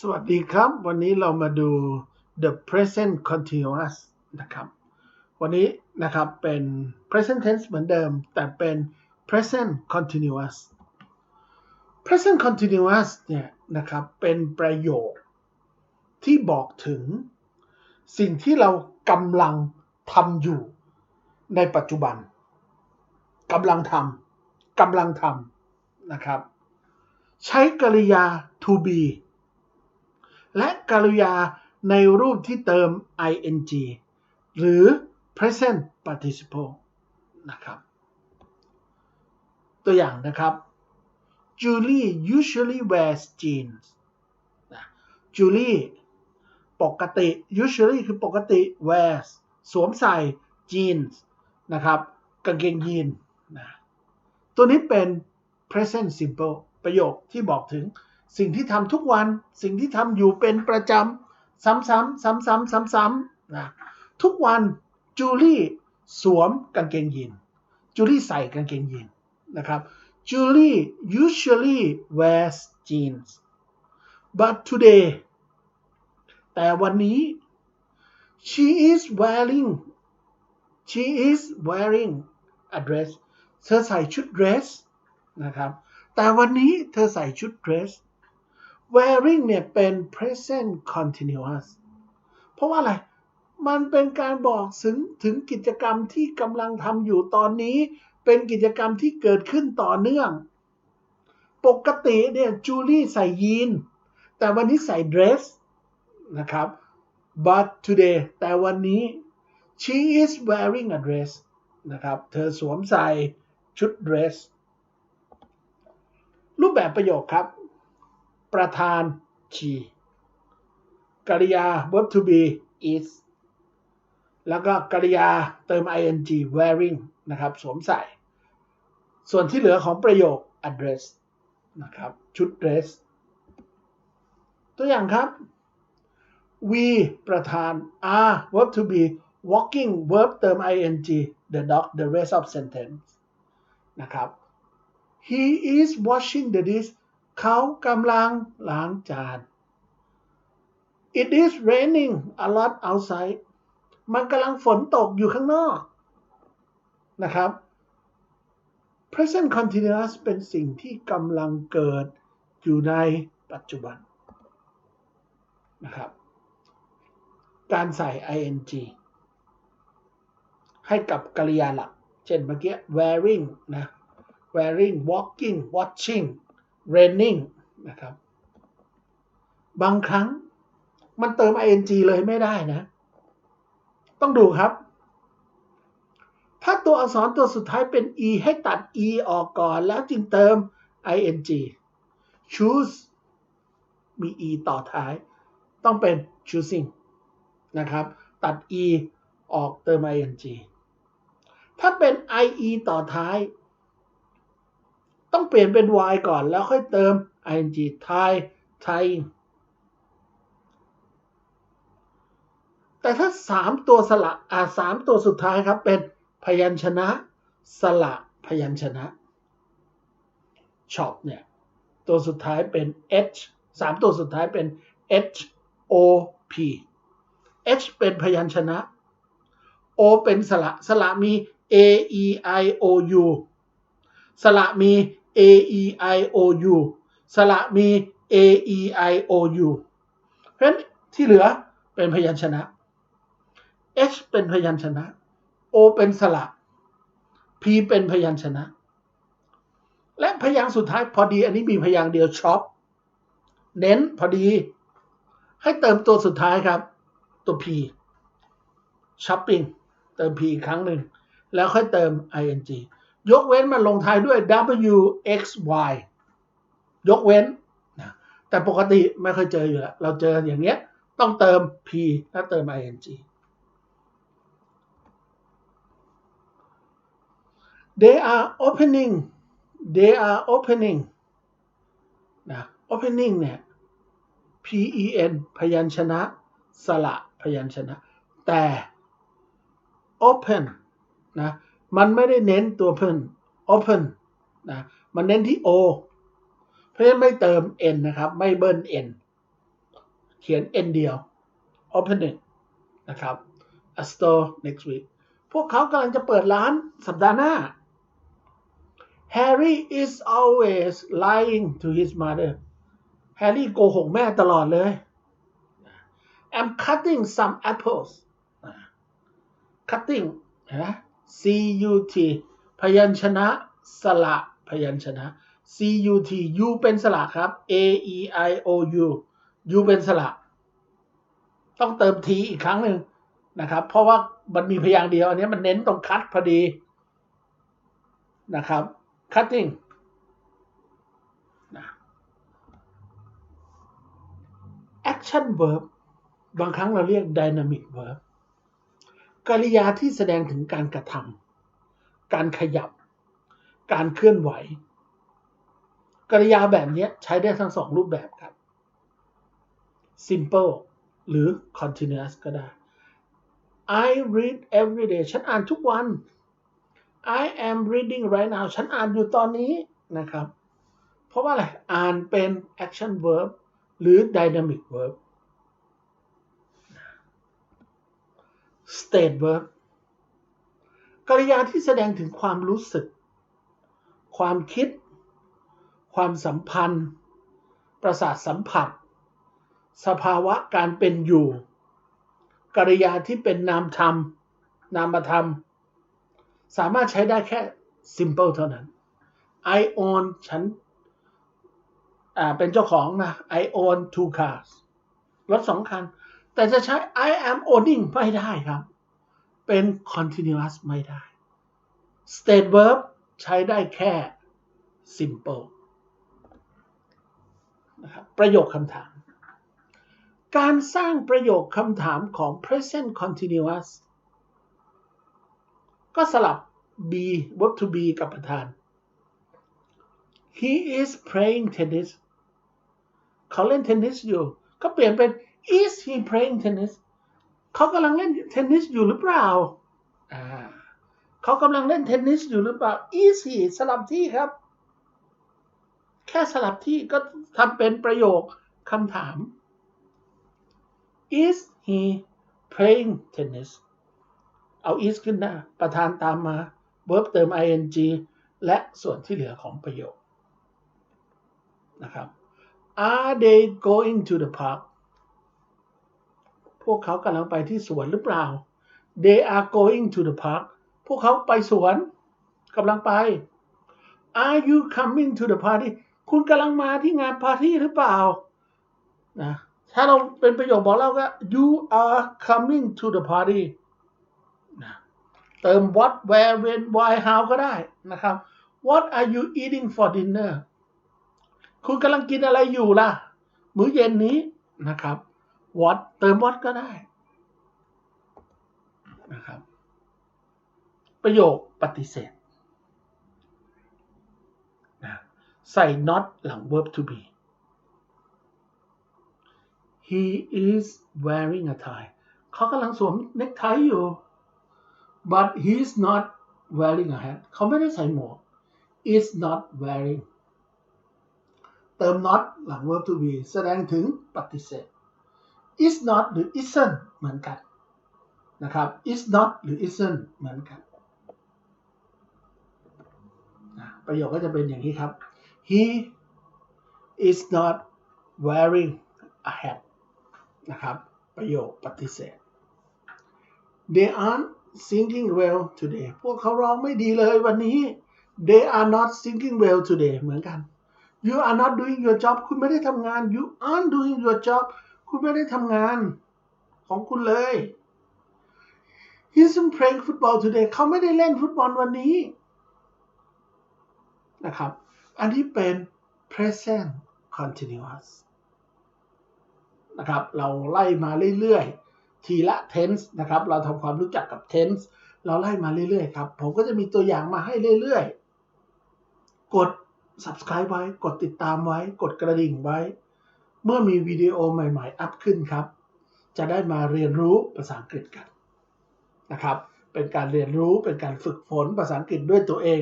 สวัสดีครับ วันนี้เรามาดู the present continuous นะครับ วันนี้นะครับเป็น present tense เหมือนเดิม แต่เป็น present continuous present continuous เนี่ยนะครับเป็นประโยคที่บอกถึง สิ่งที่เรากำลังทำอยู่ในปัจจุบันกำลังทำกำลังทำนะครับ ใช้กริยา to be และกริยาในรูปที่เติม ing หรือ present participle นะครับ ตัวอย่างนะครับ Julie usually wears jeans Julie ปกติ usually คือปกติ wears สวมใส่ jeans นะครับ กางเกงยีนนะตัวนี้เป็น present simple ประโยคที่บอกถึง สิ่งที่ทำทุกวันสิ่งที่ทำอยู่เป็นประจำซ้ำๆซ้ำๆซ้ำๆนะทุกวันจูลี่สวมกางเกงยีนจูลี่ใส่กางเกงยีนนะครับจูลี่ usually wears jeans but today แต่วันนี้ she is wearing she is wearing a dress เธอใส่ชุด dress นะครับ แต่วันนี้เธอใส่ชุด dress wearing เนี่ยเป็น present continuous เพราะว่าอะไร มันเป็นการบอกถึงถึงกิจกรรมที่กำลังทำอยู่ตอนนี้ เป็นกิจกรรมที่เกิดขึ้นต่อเนื่อง ปกติเนี่ยจูลี่ใส่ยีน แต่วันนี้ใส่เดรสนะครับ but today แต่วันนี้ she is wearing a dress นะครับ เธอสวมใส่ชุดเดรส รูปแบบประโยคครับ ประธาน she กริยา verb to be is แล้วก็กริยาเติม ing wearing นะครับ สวมใส่ ส่วนที่เหลือของประโยค address นะครับ ชุด dress ตัวอย่างครับ we ประธาน are verb to be walking verb เติม ing the dog the rest of sentence นะครับ he is washing the dish เขากำลังล้างจาน it is raining a lot outside มันกำลังฝนตกอยู่ข้างนอกนะครับ present continuous เป็นสิ่งที่กำลังเกิดอยู่ในปัจจุบันนะครับ การใส่ ing ให้กับกริยาหลัก เช่นเมื่อกี้ wearing นะ wearing walking watching raining นะครับ บางครั้งมันเติม ing เลยไม่ได้นะ ต้องดูครับ ถ้าตัวอักษรตัวสุดท้ายเป็น e ให้ตัด e ออกก่อนแล้วจึงเติม ing choose มี e ต่อท้าย ต้องเป็น choosing นะครับ ตัด e ออกเติม ing ถ้าเป็น ie ต่อท้าย ต้องเปลี่ยนเป็น y ก่อนแล้วค่อยเติม ing ทายทยแต่ถ้าสามตัวสละอ่าสามตัวสุดท้ายครับเป็นพยัญชนะสละพยัญชนะ shop เนี่ย ตัวสุดท้ายเป็น h สามตัวสุดท้ายเป็น h o p h เป็นพยัญชนะ o เป็นสระสระมี a e i o u สระมี a e i o u สระมี a e i o u เพราะฉะนั้นที่เหลือเป็นพยัญชนะ h เป็นพยัญชนะ o เป็นสระ p เป็นพยัญชนะ และพยางค์สุดท้ายพอดี อันนี้มีพยางค์เดียวช็อปเน้นพอดี ให้เติมตัวสุดท้ายครับ ตัว p shopping เติม p อีกครั้งหนึ่ง แล้วค่อยเติม ing ยกเว้นมาลงท้ายด้วย w x y ยกเว้นนะแต่ปกติไม่เคยเจออยู่แล้วเราเจออย่างเงี้ยต้องเติม p แล้วเติม ing they are opening they are opening นะ opening เนี่ย p e n พยัญชนะ สระพยัญชนะ แต่ open นะ มันไม่ได้เน้นตัวเพิ่น open นะมันเน้นที่ o เพราะฉะนั้นไม่เติม n นะครับ ไม่เบิ้ล n เขียน n เดียว open นะครับ a store next week พวกเขากำลังจะเปิดร้านสัปดาห์หน้า Harry is always lying to his mother Harry โกหกแม่ตลอดเลย I'm cutting some apples cutting เห็นไหม C U T พยัญชนะสระพยัญชนะ C U T U เป็นสระครับ A E I O U U เป็นสระต้องเติม T อีกครั้งหนึ่งนะครับ เพราะว่ามันมีพยางค์เดียว อันนี้มันเน้นตรงคัดพอดีนะครับ cutting นะ action verb บางครั้งเราเรียก dynamic verb กริยาที่แสดงถึงการกระทำการขยับ การเคลื่อนไหว กริยาแบบนี้ใช้ได้ทั้งสองรูปแบบครับ simple หรือ continuous ก็ได้ I read every day ฉันอ่านทุกวัน I am reading right now ฉันอ่านอยู่ตอนนี้นะครับ เพราะว่าอะไร อ่านเป็น action verb หรือ dynamic verb state verb กริยาที่แสดงถึงความรู้สึก ความคิด ความสัมพันธ์ ประสาทสัมผัส สภาวะการเป็นอยู่ กริยาที่เป็นนามธรรม นามธรรม สามารถใช้ได้แค่ simple เท่านั้น I own ฉันเป็นเจ้าของนะ I own two cars รถสองคัน แต่จะใช้ I am owning ไม่ได้ครับ เป็น continuous ไม่ได้ state verb ใช้ได้แค่ simple นะครับประโยคคำถาม การสร้างประโยคคำถามของ present continuous ก็สลับ be verb to be กับประธาน he is playing tennis เขาเล่นเทนนิสอยู่ ก็เปลี่ยนเป็น is he playing tennis เขากำลังเล่นเทนนิสอยู่หรือเปล่า อ่า เขากำลังเล่นเทนนิสอยู่หรือเปล่า is he สลับที่ครับ แค่สลับที่ก็ทำเป็นประโยคคำถาม is he playing tennis เอา is ขึ้นหน้า ประธานตามมา verb เติม ing และส่วนที่เหลือของประโยคนะครับ Are they going to the park พวกเขากำลังไปที่สวนหรือเปล่า They are going to the park พวกเขาไปสวนกำลังไป Are you coming to the party คุณกำลังมาที่งานปาร์ตี้หรือเปล่านะถ้าเราเป็นประโยคบอกเล่าก็ you are coming to the party นะเติม what where when why how ก็ได้นะครับ what are you eating for dinner คุณกำลังกินอะไรอยู่ล่ะ มื้อเย็นนี้นะครับ วอตเติมวอตก็ได้นะครับ ประโยคปฏิเสธนะใส่ not หลัง verb to be he is wearing a tie เขากำลังสวมเน็กไทอยู่ but he is not wearing a hat เขาไม่ได้ใส่หมวก is not wearing เติม not หลัง verb to be แสดงถึงปฏิเสธ is not หรือ isn't เหมือนกันนะครับ is not หรือ isn't เหมือนกันนะประโยคก็จะเป็นอย่างนี้ครับ he is not wearing a hat นะครับประโยคปฏิเสธ they aren't singing well today พวกเขาร้องไม่ดีเลยวันนี้ they are not singing well today เหมือนกัน you are not doing your job คุณไม่ได้ทำงาน you aren't doing your job คุณไม่ได้ทำงานของคุณเลย he isn't playing football today เขาไม่ได้เล่นฟุตบอลวันนี้นะครับ อันนี้เป็น present continuous นะครับ เราไล่มาเรื่อยๆ ทีละ tense นะครับ เราทำความรู้จักกับ tense เราไล่มาเรื่อยๆ ครับ ผมก็จะมีตัวอย่างมาให้เรื่อยๆ กด subscribe ไว้ กดติดตามไว้ กดกระดิ่งไว้ เมื่อมีวิดีโอใหม่ ๆ อัพขึ้นครับ จะได้มาเรียนรู้ภาษาอังกฤษกันนะครับ เป็นการเรียนรู้เป็นการฝึกฝนภาษาอังกฤษด้วยตัวเอง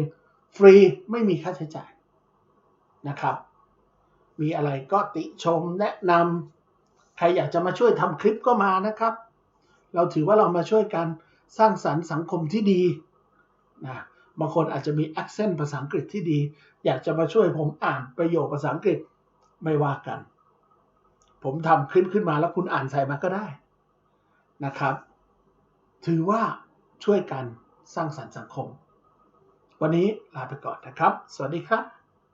ฟรีไม่มีค่าใช้จ่ายนะครับ มีอะไรก็ติชมแนะนำใครอยากจะมาช่วยทำคลิปก็มานะครับ เราถือว่าเรามาช่วยกันสร้างสรรค์สังคมที่ดีนะบางคนอาจจะมี accent ภาษาอังกฤษที่ดี อยากจะมาช่วยผมอ่านประโยคภาษาอังกฤษไม่ว่ากัน ผมทำคลิปขึ้นมาแล้วคุณอ่านใส่มาก็ได้นะครับ ถือว่าช่วยกันสร้างสรรค์สังคม วันนี้ลาไปก่อนนะครับ สวัสดีครับ